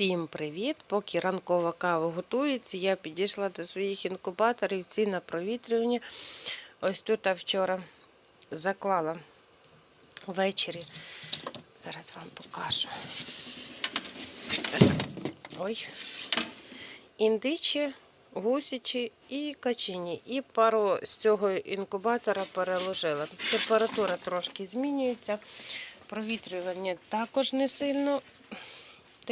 Всім привіт! Поки ранкова кава готується, я підійшла до своїх інкубаторів, ці на провітрювання. Ось тут вчора заклала ввечері. Зараз вам покажу. Ой. Індичі, гусячі і качині. І пару з цього інкубатора переложила. Температура трошки змінюється. Провітрювання також не сильно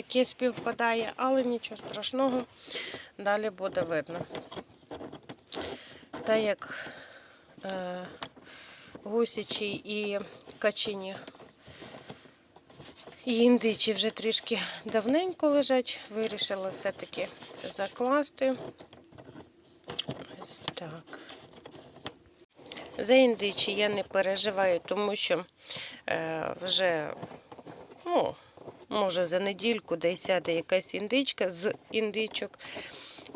таке співпадає, але нічого страшного, далі буде видно. Так як е, гусячі і качині і індичі вже трішки давненько лежать, вирішила все-таки закласти. Ось так. За індичі я не переживаю, тому що е, вже, ну, може, за недільку десь сяде якась індичка з індичок,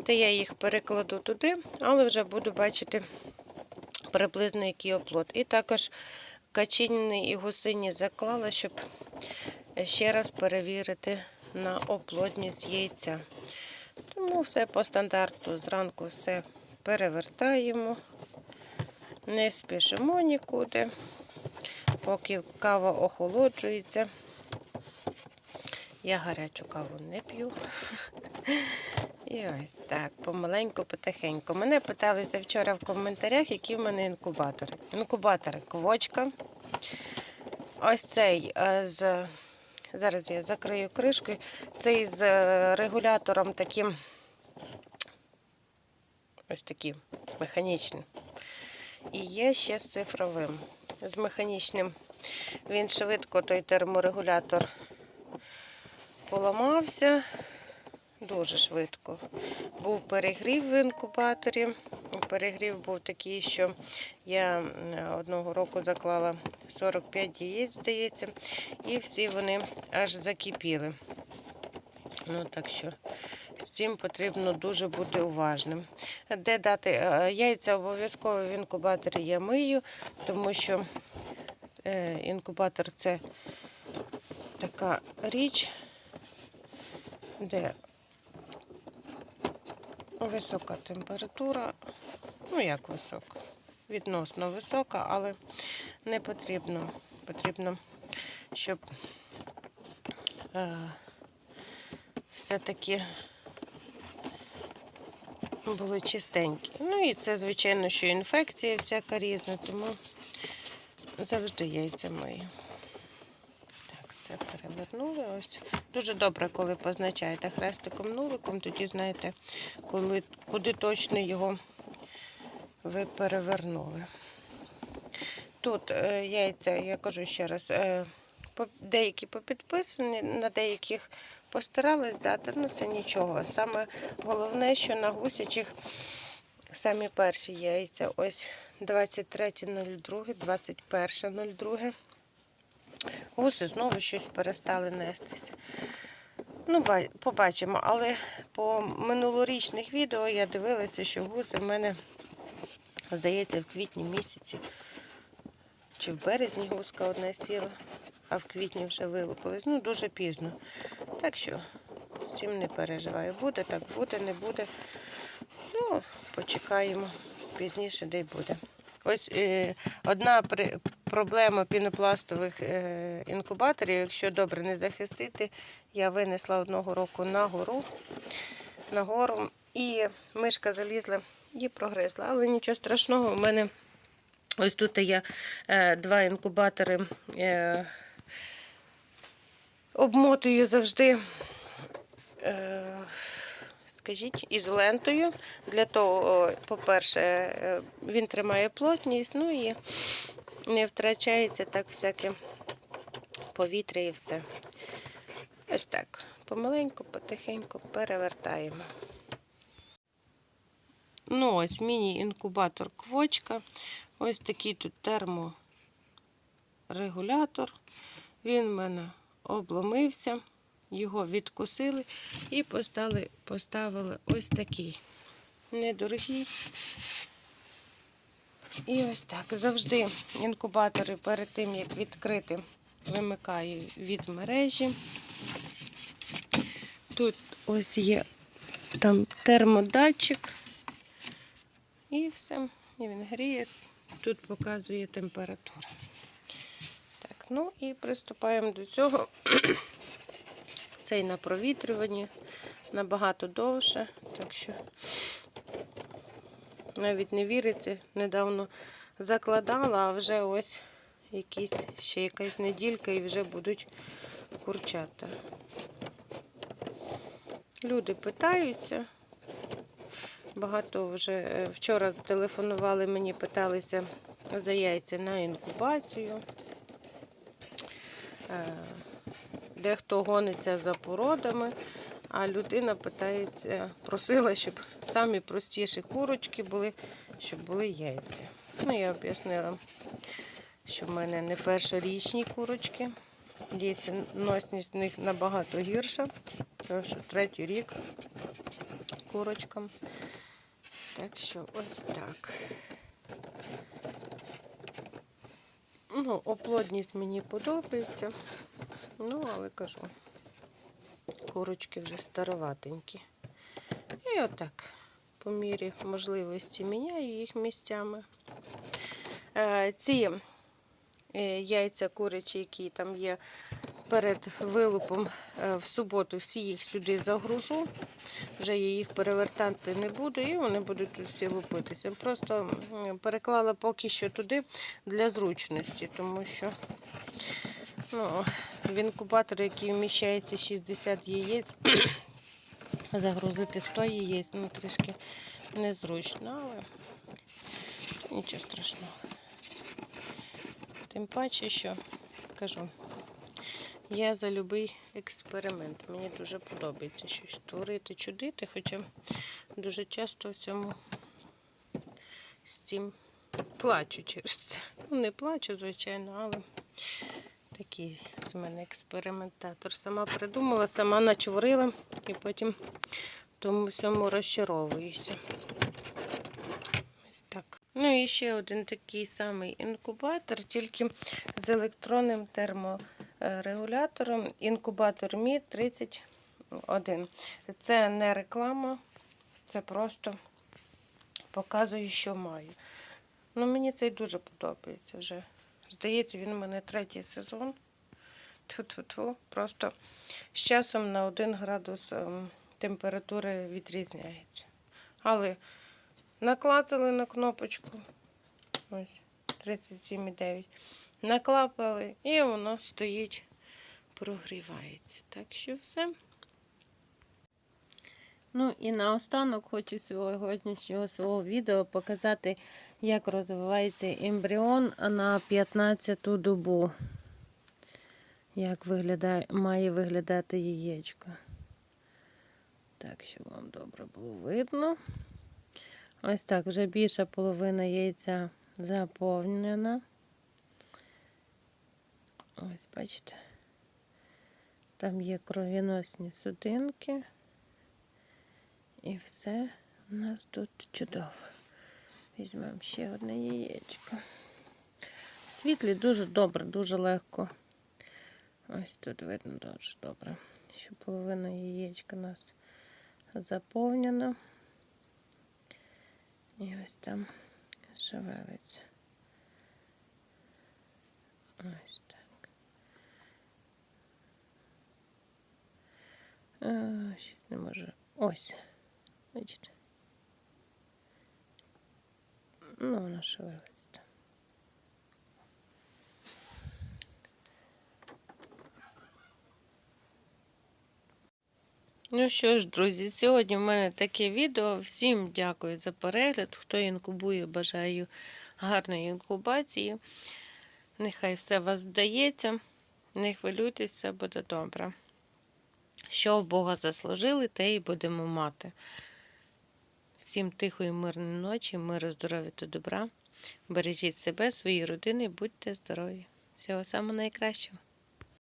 та я їх перекладу туди, але вже буду бачити приблизно який оплот. І також качині і гусині заклала, щоб ще раз перевірити на оплотність яйця. Тому все по стандарту. Зранку все перевертаємо, не спішимо нікуди, поки кава охолоджується. Я гарячу каву не п'ю. І ось так, помаленьку, потихеньку. Мене питалися вчора в коментарях, які в мене інкубатори. Інкубатори квочка. Ось цей е, з. Зараз я закрию кришкою. Цей з е, регулятором таким. Ось таким механічним. І є ще з цифровим. З механічним. Він швидко той терморегулятор поламався дуже швидко. Був перегрів в інкубаторі. Перегрів був такий, що я одного року заклала 45 яєць, здається, і всі вони аж закипіли. Ну, так що з цим потрібно дуже бути уважним. Де дати е, яйця обов'язково в інкубаторі я мию, тому що е, інкубатор це така річ, де висока температура, ну як висока, відносно висока, але не потрібно. Потрібно, щоб е, все-таки були чистенькі. Ну і це, звичайно, що інфекція всяка різна, тому завжди яйця мию. Так. Ось. Дуже добре, коли позначаєте хрестиком нуликом, тоді знаєте, коли, куди точно його ви перевернули. Тут е, яйця, я кажу ще раз, е, деякі попідписані, на деяких постарались дати, ну це нічого. Саме головне, що на гусячих самі перші яйця, ось 23.02, 21.02. Гуси знову щось перестали нестися. Ну, побачимо, але по минулорічних відео я дивилася, що гуси в мене, здається, в квітні місяці. Чи в березні гуска одна сіла, а в квітні вже вилупилась. Ну, дуже пізно. Так що з цим не переживаю. Буде, так буде, не буде. Ну, почекаємо пізніше, де буде. Ось е, одна при, проблема пінопластових е, інкубаторів, якщо добре не захистити, я винесла одного року на гору, на гору, і мишка залізла і прогризла. Але нічого страшного, у мене ось тут я е, два інкубатори е, обмотую завжди. Скажіть, із лентою. Для того, по-перше, він тримає плотність, ну і не втрачається так всяке повітря і все. Ось так. Помаленьку, потихеньку перевертаємо. Ну, ось міні-інкубатор квочка. Ось такий тут терморегулятор. Він в мене обломився його відкусили і поставили, поставили ось такий недорогий. І ось так. Завжди інкубатори перед тим, як відкрити, вимикаю від мережі. Тут ось є там термодатчик. І все. І він гріє. Тут показує температуру. Так, ну і приступаємо до цього. Цей на провітрюванні набагато довше, так що навіть не віриться, недавно закладала, а вже ось якісь, ще якась неділька і вже будуть курчата. Люди питаються. Багато вже е, вчора телефонували мені, питалися за яйця на інкубацію. Е, Дехто гониться за породами, а людина питається, просила, щоб самі простіші курочки були, щоб були яйця. Ну, я об'яснила, що в мене не першорічні курочки. Яйценосність в них набагато гірша, тому що третій рік курочкам. Так що ось так. Ну, оплодність мені подобається. Ну, але кажу, курочки вже староватенькі. І отак, по мірі можливості міняю їх місцями. Е, Ці е, яйця курячі, які там є перед вилупом е, в суботу, всі їх сюди загружу. Вже я їх перевертати не буду, і вони будуть тут всі лупитися. Просто переклала поки що туди для зручності, тому що ну, в інкубатор, який вміщається 60 яєць, загрузити 100 яєць, ну трішки незручно, але нічого страшного. Тим паче, що кажу, я за будь-який експеримент. Мені дуже подобається щось творити, чудити, хоча дуже часто в цьому з цим плачу через це. Ну, не плачу, звичайно, але такий з мене експериментатор. Сама придумала, сама начворила і потім в тому всьому розчаровуюся. Ось так. Ну і ще один такий самий інкубатор, тільки з електронним терморегулятором. Інкубатор Мі 31. Це не реклама, це просто показую, що маю. Ну, мені цей дуже подобається вже. Здається, він у мене третій сезон. Ту-ту-ту. Просто з часом на 1 градус ем, температури відрізняється. Але наклацали на кнопочку. Ось, 37,9. Наклапали і воно стоїть, прогрівається. Так що все. Ну і наостанок хочу сьогоднішнього свого відео показати, як розвивається ембріон на 15-ту добу. Як виглядає, має виглядати яєчко. Так, щоб вам добре було видно. Ось так, вже більша половина яйця заповнена. Ось, бачите, там є кровіносні судинки. І все у нас тут чудово. Візьмемо ще одне яєчко. Світлі дуже добре, дуже легко. Ось тут видно дуже добре, що половина яєчка у нас заповнена. І ось там шевелиться. Ось так. А, ще не можу. Ось. Бачите? Ну, вона шевелиться. Ну що ж, друзі, сьогодні в мене таке відео. Всім дякую за перегляд. Хто інкубує, бажаю гарної інкубації. Нехай все вас вдається. Не хвилюйтесь, все буде добре. Що в Бога заслужили, те і будемо мати. Всім тихої, мирної ночі, миру, здоров'я та добра. Бережіть себе, свої родини, будьте здорові. Всього самого найкращого.